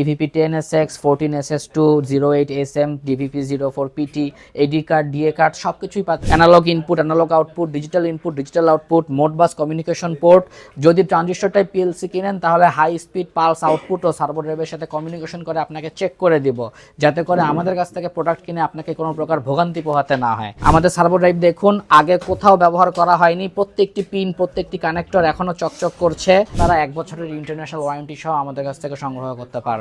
DVP ten S X fourteen S S two zero eight S M DVP zero four PT AD card DA card সব কিছুই পাচ্ছে। Analogue input analogue output digital input digital output Modbus communication port যদি transistor type PLC কিনেন, তাহলে high speed pulse output ও servo ড্রাইভের সাথে communication করে আপনাকে চেক করে দিব। যাতে করে আমাদের কাছ থেকে প্রোডাক্ট কিনে আপনাকে কোনো প্রকার ভোগান্তি পোহাতে না হয়। আমাদের সার্ভো ড্রাইভ দেখুন, আগে কোথাও ব্যবহার করা হয়নি। প্রত্যেকটি পিন প্রত্যেকটি কানেক্টর এখনও চকচক করছে। তারা এক বছরের ইন্টারন্যাশনাল ওয়ারেন্টি সহ আমাদের কাছ থেকে সংগ্রহ করতে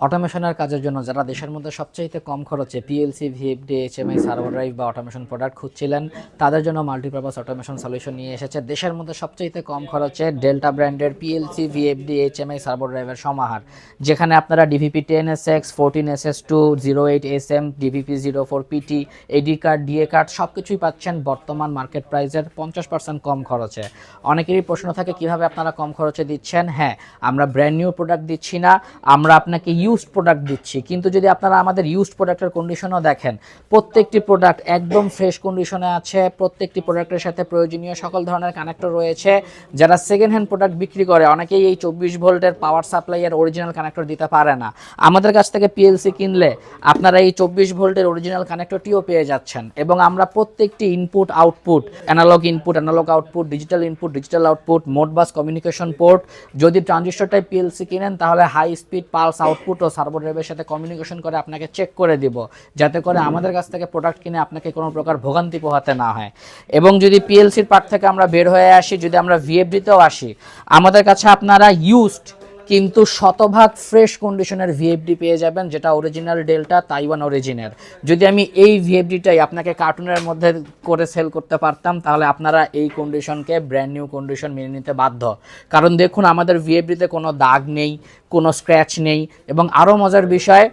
অটোমেশনের কাজের জন্য যারা দেশের মধ্যে সবচাইতে কম খরচে PLC VFD HMI server drive বা অটোমেশন প্রোডাক্ট খুঁজছিলেন, তাদের জন্য মাল্টিপারপাস অটোমেশন সলিউশন নিয়ে এসেছে। দেশের মধ্যে সবচাইতে কম খরচে ডেল্টা ব্র্যান্ডের পিএলসি ভিএফডি এইচএমআই সার্ভার ড্রাইভের সমাহার, যেখানে আপনারা DVP ten S X fourteen S S two zero eight S M DVP zero four PT AD card DA card সব কিছুই পাচ্ছেন বর্তমান মার্কেট প্রাইসের পঞ্চাশ পার্সেন্ট কম খরচে। অনেকেরই প্রশ্ন থাকে, কীভাবে আপনারা কম খরচে দিচ্ছেন? হ্যাঁ আমরা ব্র্যান্ড নিউ প্রোডাক্ট দিচ্ছি না, আমরা আপনাকে ইউজড প্রোডাক্ট দিচ্ছি। কিন্তু যদি আপনারা আমাদের ইউজড প্রোডাক্টের কন্ডিশনও দেখেন, প্রত্যেকটি প্রোডাক্ট একদম ফ্রেশ কন্ডিশনে আছে, প্রত্যেকটি প্রোডাক্টের সাথে প্রয়োজনীয় সকল ধরনের কানেক্টর রয়েছে। যারা সেকেন্ড হ্যান্ড প্রোডাক্ট বিক্রি করে, অনেকেই এই চব্বিশ ভোল্টের পাওয়ার সাপ্লাইয়ের অরিজিনাল কানেক্টর দিতে পারে না। আমাদের কাছ থেকে পিএলসি কিনলে আপনারা এই চব্বিশ ভোল্টের অরিজিনাল কানেক্টরটিও পেয়ে যাচ্ছেন। এবং আমরা প্রত্যেকটি input output analogue input analogue output digital input digital output Modbus communication port যদি ট্রানজিস্টর পিএলসি কিনেন, তাহলে হাই স্পিড পালস আউটপুট ও সার্ভো ড্রাইভের সাথে কমিউনিকেশন করে আপনাকে চেক করে দিব। যাতে করে আমাদের কাছ থেকে প্রোডাক্ট কিনে আপনাকে কোনো প্রকার ভোগান্তি পোহাতে না হয়। এবং যদি পিএলসির পার্ট থেকে আমরা বের হয়ে আসি যদি আমরা ভিএফডিতেও আসি আমাদের কাছে আপনারা ইউজড কিন্তু শতভাগ ফ্রেশ কন্ডিশনের ভিএফডি পেয়ে যাবেন, যেটা অরিজিনাল ডেল্টা তাইওয়ান অরিজিনের যদি আমি এই ভিএফডিটাই আপনাকে কার্টুনের মধ্যে করে সেল করতে পারতাম, তাহলে আপনারা এই কন্ডিশনকে ব্র্যান্ড নিউ কন্ডিশন মেনে নিতে বাধ্য। কারণ দেখুন, আমাদের ভিএফডিতে কোনো দাগ নেই, কোনো স্ক্র্যাচ নেই, এবং আরও মজার বিষয়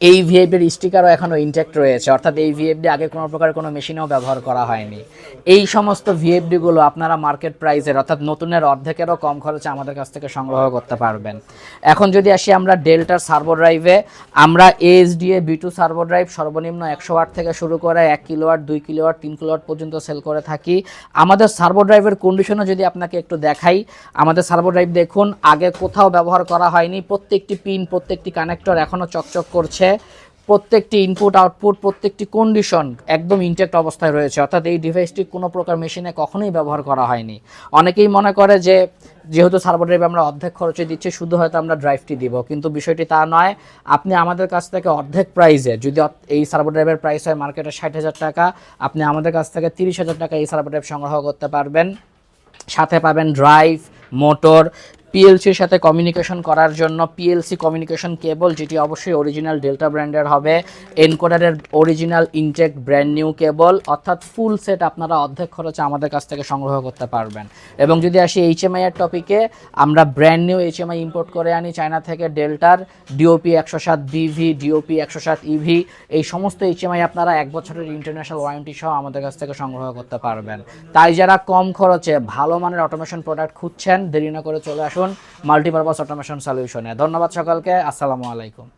এই ভিএফডির স্টিকারও এখনও ইনটেক্ট রয়েছে। অর্থাৎ এই ভিএফডি আগে কোনো প্রকার কোনো মেশিনেও ব্যবহার করা হয়নি। এই সমস্ত ভিএফডিগুলো আপনারা মার্কেট প্রাইসের অর্থাৎ নতুনের অর্ধেকেরও কম খরচে আমাদের কাছ থেকে সংগ্রহ করতে পারবেন। এখন যদি আসি আমরা ডেল্টার সার্ভো ড্রাইভে আমরা ASDA B two servo drive সর্বনিম্ন একশো ওয়াট থেকে শুরু করে এক কিলো কিলোয়াট দুই কিলো কিলোয়াট তিন কিলোয়াট পর্যন্ত সেল করে থাকি। আমাদের সার্ভো ড্রাইভের কন্ডিশনও যদি আপনাকে একটু দেখাই, আমাদের সার্ভো ড্রাইভ দেখুন, আগে কোথাও ব্যবহার করা হয়নি। প্রত্যেকটি পিন প্রত্যেকটি কানেক্টর এখনও চকচক করছে। প্রত্যেকটি ইনপুট আউটপুট প্রত্যেকটি কন্ডিশন একদম ইনটেক্ট অবস্থায় রয়েছে। অর্থাৎ এই ডিভাইসটি কোনো প্রকার মেশিনে কখনোই ব্যবহার করা হয়নি। অনেকেই মনে করে যে, যেহেতু সার্ভো ড্রাইভ আমরা অর্ধেক খরচে দিচ্ছি, শুধু হয়তো আমরা ড্রাইভটি দিব। কিন্তু বিষয়টি তা নয়, আপনি আমাদের কাছ থেকে অর্ধেক প্রাইসে যদি এই সার্ভো ড্রাইভের প্রাইস হয় মার্কেটে ষাট হাজার টাকা, আপনি আমাদের কাছ থেকে তিরিশ হাজার টাকা এই সার্ভো ড্রাইভ সংগ্রহ করতে পারবেন। সাথে পাবেন ড্রাইভ মোটর পিএলসির সাথে কমিউনিকেশন করার জন্য পিএলসি কমিউনিকেশন কেবল যেটি অবশ্যই অরিজিনাল ডেল্টা ব্র্যান্ডের হবে। এনকোডারের original intact brand new cable অর্থাৎ ফুল সেট আপনারা অর্ধেক খরচে আমাদের কাছ থেকে সংগ্রহ করতে পারবেন। এবং যদি আসি এইচ এইচএমআই এর টপিকে আমরা ব্র্যান্ড নিউ এইচএমআই ইম্পোর্ট করে আনি চায়না থেকে ডেল্টার ডিওপি একশো সাত বিভি ডিওপি একশো সাত ইভি এই সমস্ত এইচএমআই আপনারা এক বছরের ইন্টারন্যাশনাল ওয়ারেন্টি সহ আমাদের কাছ থেকে সংগ্রহ করতে পারবেন। তাই যারা কম খরচে ভালো মানের অটোমেশন প্রোডাক্ট খুঁজছেন, দেরি না করে চলে আসুন। মাল্টিপারপাস অটোমেশন সলিউশনে ধন্যবাদ সকলকে আসসালামু আলাইকুম।